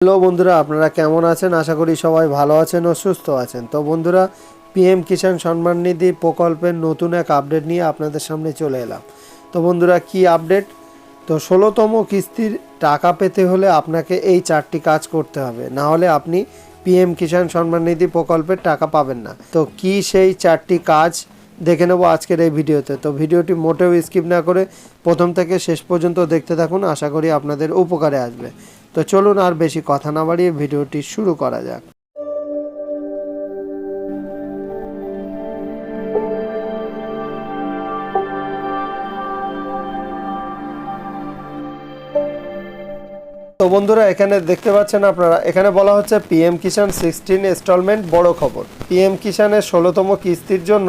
Hello বন্ধুরা, আপনারা কেমন আছেন? আশা করি সবাই ভালো আছেন ও সুস্থ আছেন। তো বন্ধুরা, পিএম কিষাণ সম্মান নিধি প্রকল্পের নতুন এক আপডেট নিয়ে আপনাদের সামনে চলে এলাম। তো বন্ধুরা, কি আপডেট? তো ষোলোতম কিস্তির টাকা পেতে হলে আপনাকে এই চারটি কাজ করতে হবে। না হলে আপনি পিএম কিষাণ সম্মান নিধি প্রকল্পের টাকা পাবেন না। তো কি সেই চারটি কাজ? দেখে নেব আজকের এই ভিডিওতে। তো ভিডিওটি মোটেও স্কিপ না করে প্রথম থেকে শেষ পর্যন্ত দেখতে থাকুন। আশা করি আপনাদের উপকারে আসবে। তো চলুন আর বেশি কথা না বাড়িয়ে ভিডিওটি শুরু করা যাক। তো বন্ধুরা, এখানে দেখতে পাচ্ছেন আপনারা, এখানে বলা হচ্ছে পিএম কিষাণ সিক্সটিন ইনস্টলমেন্ট বড় খবর। পিএম কিষাণের ষোলোতম কিস্তির জন্য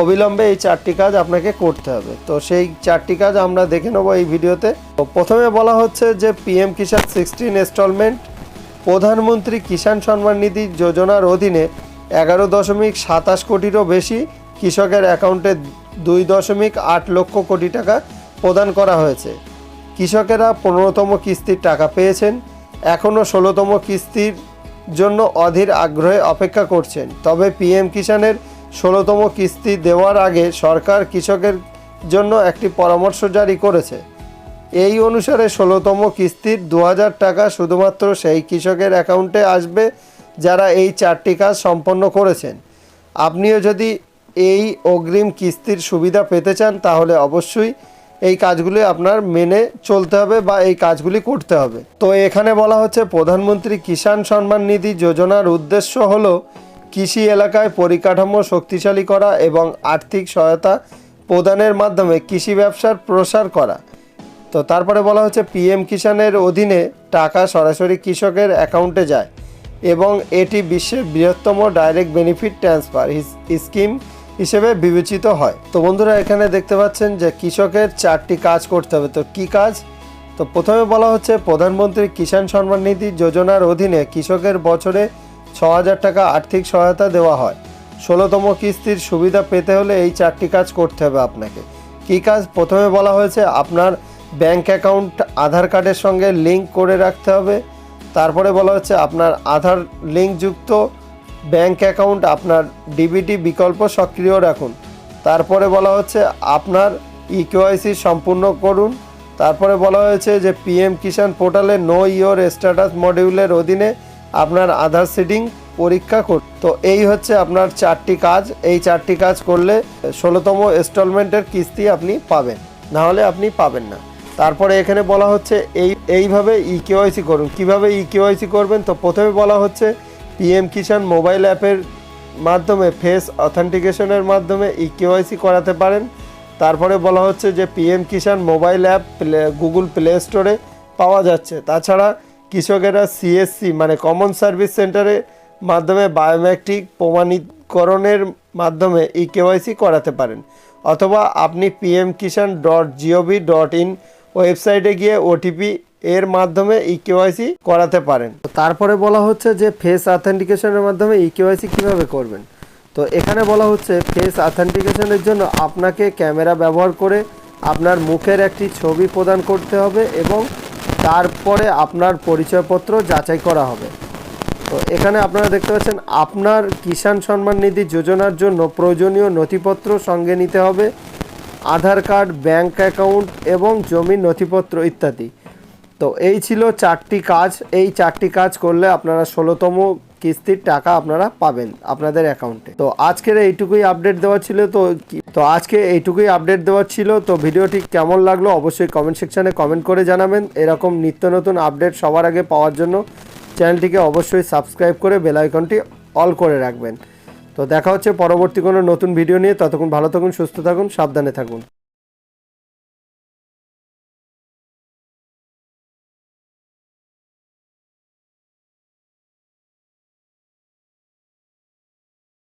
অবিলম্বে এই চারটি কাজ আপনাকে করতে হবে। তো সেই চারটি কাজ আমরা দেখে নেব এই ভিডিওতে। তো প্রথমে বলা হচ্ছে যে পিএম কিষাণ সিক্সটিন ইনস্টলমেন্ট প্রধানমন্ত্রী কিষাণ সম্মান নিধি যোজনার অধীনে এগারো দশমিক সাতাশ কোটিরও বেশি কৃষকের অ্যাকাউন্টে দুই দশমিক আট লক্ষ কোটি টাকা প্রদান করা হয়েছে। কৃষকেরা পনেরোতম কিস্তির টাকা পেয়েছেন, এখনও ষোলোতম কিস্তির জন্য অধীর আগ্রহে অপেক্ষা করছেন। তবে পিএম কিষাণের ষোলোতম কিস্তি দেওয়ার আগে সরকার কৃষকের জন্য একটি পরামর্শ জারি করেছে। এই অনুসারে ষোলোতম কিস্তির দু হাজার টাকা শুধুমাত্র সেই কৃষকের অ্যাকাউন্টে আসবে যারা এই চারটি কাজ সম্পন্ন করেছেন। আপনিও যদি এই অগ্রিম কিস্তির সুবিধা পেতে চান, তাহলে অবশ্যই এই কাজগুলি আপনার মেনে চলতে হবে বা এই কাজগুলি করতে হবে। তো এখানে বলা হচ্ছে, প্রধানমন্ত্রী কিষাণ সম্মান নিধি যোজনার উদ্দেশ্য হলো কৃষি এলাকায় পরিকাঠামো শক্তিশালী করা এবং আর্থিক সহায়তা প্রদানের মাধ্যমে কৃষি ব্যবসার প্রসার করা। তো তারপরে বলা হচ্ছে, পিএম কিষাণের অধীনে টাকা সরাসরি কৃষকের অ্যাকাউন্টে যায় এবং এটি বিশ্বের বৃহত্তম ডাইরেক্ট বেনিফিট ট্রান্সফার স্কিম হিসেবে বিবেচিত হয়। তো বন্ধুরা, এখানে দেখতে পাচ্ছেন যে কৃষকের চারটি কাজ করতে হবে। তো কি কাজ? তো প্রথমে বলা হচ্ছে, প্রধানমন্ত্রী কিষাণ সম্মান নিধি যোজনার অধীনে কৃষকের বছরে ছ হাজার টাকা আর্থিক সহায়তা দেওয়া হয়। ষোলোতম কিস্তির সুবিধা পেতে হলে এই চারটি কাজ করতে হবে আপনাকে। কী কাজ প্রথমে বলা হয়েছে, আপনার ব্যাংক অ্যাকাউন্ট, আধার কার্ডের সঙ্গে লিংক করে রাখতে হবে। তারপরে বলা হচ্ছে, আপনার আধার লিঙ্কযুক্ত ব্যাংক অ্যাকাউন্ট, আপনার ডিবিটি বিকল্প সক্রিয় রাখুন। তারপরে বলা হচ্ছে, আপনার ইকেওয়াইসি সম্পূর্ণ করুন। তারপরে বলা হয়েছে যে, পিএম কিষাণ পোর্টালে নো ইয়োর স্ট্যাটাস মডিউলের অধীনে আপনার আধার সিডিং পরীক্ষা করুন তো এই হচ্ছে আপনার চারটি কাজ। এই চারটি কাজ করলে ষোলোতম ইনস্টলমেন্টের কিস্তি আপনি পাবেন। না হলে আপনি পাবেন না। তারপরে এখানে বলা হচ্ছে এই এইভাবে ই কেওয়াইসি করুন। কীভাবে ই কেওয়াইসি করবেন? তো প্রথমে বলা হচ্ছে পিএম কিষাণ মোবাইল অ্যাপের মাধ্যমে ফেস অথেন্টিকেশনের মাধ্যমে ই কেওয়াইসি করাতে পারেন। তারপরে বলা হচ্ছে যে PM Kisan mobile app Google play স্টোরে পাওয়া যাচ্ছে। তাছাড়া কৃষকেরা সিএসসি মানে কমন সার্ভিস সেন্টারে মাধ্যমে বায়োমেট্রিক প্রমাণীকরণের মাধ্যমে ই কেওয়াইসি করাতে পারেন। অথবা আপনি PM Kisan dot gov dot in ওয়েবসাইটে গিয়ে ওটিপি এর মাধ্যমে ই কেওয়াইসি করাতে পারেন। তারপরে বলা হচ্ছে যে ফেস অথেন্টিকেশনের মাধ্যমে ই কেওয়াইসি কীভাবে করবেন? তো এখানে বলা হচ্ছে ফেস অথেন্টিকেশনের জন্য আপনাকে ক্যামেরা ব্যবহার করে আপনার মুখের একটি ছবি প্রদান করতে হবে এবং তারপরে আপনার পরিচয়পত্র যাচাই করা হবে। তো এখানে আপনারা দেখতে পাচ্ছেন, আপনার কিষাণ সম্মান নিধি যোজনার জন্য প্রয়োজনীয় নথিপত্র সঙ্গে নিতে হবে, আধার কার্ড, ব্যাংক অ্যাকাউন্ট এবং জমির নথিপত্র ইত্যাদি। তো এই ছিল চারটি কাজ। এই চারটি কাজ করলে আপনারা ষোলোতম কিস্তির টাকা আপনারা পাবেন আপনাদের অ্যাকাউন্টে। তো আজকের এইটুকুই আপডেট দেওয়া ছিল, তো তো আজকে এইটুকুই আপডেট দেওয়া ছিল, তো ভিডিওটি কেমন লাগল অবশ্যই কমেন্ট সেকশানে কমেন্ট করে জানাবেন। এরকম নিত্য নতুন আপডেট সবার আগে পাওয়ার জন্য চ্যানেলটিকে অবশ্যই সাবস্ক্রাইব করে বেল আইকনটি অল করে রাখবেন। তো দেখা হচ্ছে পরবর্তী কোনো নতুন ভিডিও নিয়ে। ততক্ষণ ভালো থাকুন, সুস্থ থাকুন, সাবধানে থাকুন।